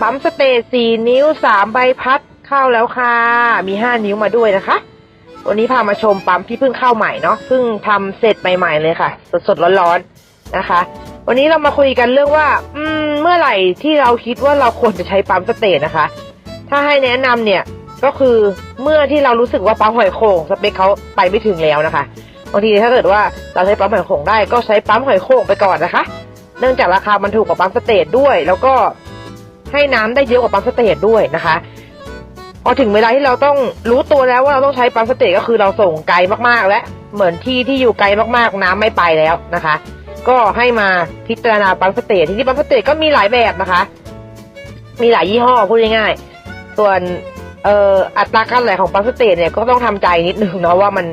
ปั๊มสเตจสี่นิ้วสามใบพัดเข้าแล้วค่ะ มีห้านิ้วมาด้วยนะคะ วันนี้พามาชมปั๊มที่เพิ่งเข้าใหม่เนาะเพิ่งทำเสร็จใหม่ ๆ เลยค่ะ สดๆร้อนๆนะคะ วันนี้เรามาคุยกันเรื่องว่า อืม เมื่อไหร่ที่เราคิดว่าเราควรจะใช้ปั๊มสเตจนะคะ ถ้าให้แนะนำเนี่ยก็คือเมื่อที่เรารู้สึกว่าปั๊มหอยโข่งสเปคเขาไปไม่ถึงแล้วนะคะบางทีถ้าเกิดว่าเราใช้ปั๊มหอยโข่งได้ก็ใช้ปั๊มหอยโข่งไปก่อนนะคะ เนื่องจากราคามันถูกกว่าปั๊มสเตจด้วย แล้วก็ ให้น้ำได้เยอะกว่าปั๊มสเตจด้วยนะคะพอถึงเวลาที่เราต้องรู้ตัวแล้วว่าเราต้องใช้ปั๊มสเตจก็คือเราส่งไกลมากๆ และเหมือนที่ที่อยู่ไกลมากๆน้ำไม่ไปแล้วนะคะ ก็ให้มาพิจารณาปั๊มสเตจที่นี่ปั๊มสเตจก็มีหลายแบบนะคะ มีหลายยี่ห้อพูดง่ายๆส่วนเอ่ออัตราการไหลของปั๊มสเตจเนี่ยก็ต้องทำใจนิดนึงเนาะว่ามัน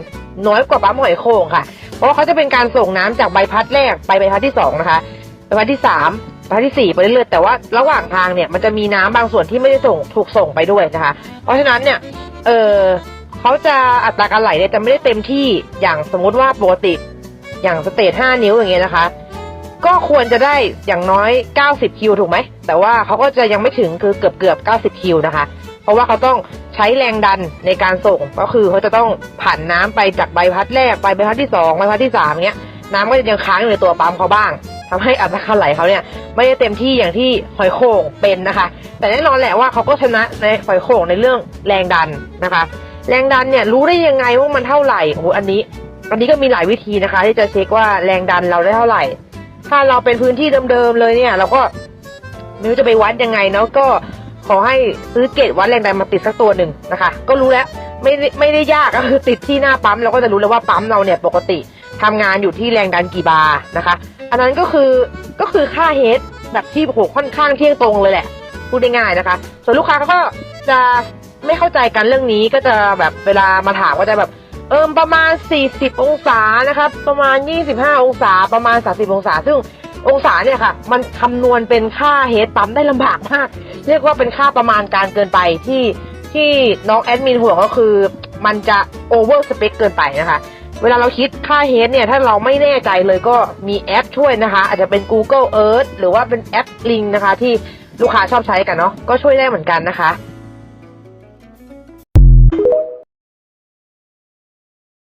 น้อยกว่าปั๊มหอยโข่งค่ะ เพราะเขาจะเป็นการส่งน้ำจากใบพัดแรกไปใบพัดที่สองนะคะใบพัดที่สาม ใบพัดที่สี่ไปเรื่อยๆแต่ว่าระหว่างทางเนี่ยมันจะมีน้ำบางส่วนที่ไม่ได้ส่งถูกส่งไปด้วยนะคะ เพราะฉะนั้นเนี่ยเออเขาจะอัตราการไหลเนี่ยจะไม่ได้เต็มที่อย่างสมมุติว่าปกติอย่างสเตจห้านิ้วอย่างเงี้ยนะคะ ก็ควรจะได้อย่างน้อย90คิวถูกไหมแต่ว่าเขาก็จะยังไม่ถึงคือเกือบเกือบ90คิวนะคะเพราะว่าเขาต้องใช้แรงดันในการส่งก็คือเขาจะต้องผ่านน้ำไปจากใบพัดแรกไปใบพัดที่สองใบพัดที่สามเนี้ยน้ำก็จะยังค้างอยู่ในตัวปั๊มเขาบ้าง ทำให้อัตราการไหลเขาเนี่ยไม่ได้เต็มที่อย่างที่หอยโข่งเป็นนะคะ แต่แน่นอนแหละว่าเขาก็ชนะในหอยโข่งในเรื่องแรงดันนะคะ แรงดันเนี่ยรู้ได้ยังไงว่ามันเท่าไหร่โอ้โหอันนี้อันนี้ก็มีหลายวิธีนะคะ ที่จะเช็คว่าแรงดันเราได้เท่าไหร่ ถ้าเราเป็นพื้นที่เดิมๆเลยเนี่ย เราก็ไม่รู้จะไปวัดยังไงเนาะก็ขอให้ซื้อเกจวัดแรงดันมาติดสักตัวหนึ่งนะคะ ก็รู้แล้วไม่ได้ไม่ได้ยากก็คือติดที่หน้าปั๊มเราก็จะรู้แล้วว่าปั๊มเราเนี่ยปกติทำงานอยู่ที่แรงดันกี่บาร์นะคะ อันนั้นก็คือก็คือค่าเฮดแบบที่โหค่อนข้างเที่ยงตรงเลยแหละ พูดได้ง่ายนะคะ ส่วนลูกค้าเขาก็จะไม่เข้าใจกันเรื่องนี้ก็จะแบบเวลามาถามก็จะแบบเอิมประมาณ 40 องศานะครับ ประมาณ 25 องศา ประมาณ 30 องศา ซึ่งองศาเนี่ยค่ะ มันคำนวณเป็นค่าเฮดปั๊มได้ลำบากมาก เรียกว่าเป็นค่าประมาณการเกินไปที่ที่น้องแอดมินห่วงก็คือ มันจะโอเวอร์สเปคเกินไปนะคะ เวลาเราคิดค่าเฮดเนี่ยถ้าเราไม่แน่ใจเลยก็มีแอปช่วยนะคะ อาจจะเป็น Google Earth หรือว่าเป็นแอปลิงนะคะ ที่ลูกค้าชอบใช้กันเนาะก็ช่วยได้เหมือนกันนะคะ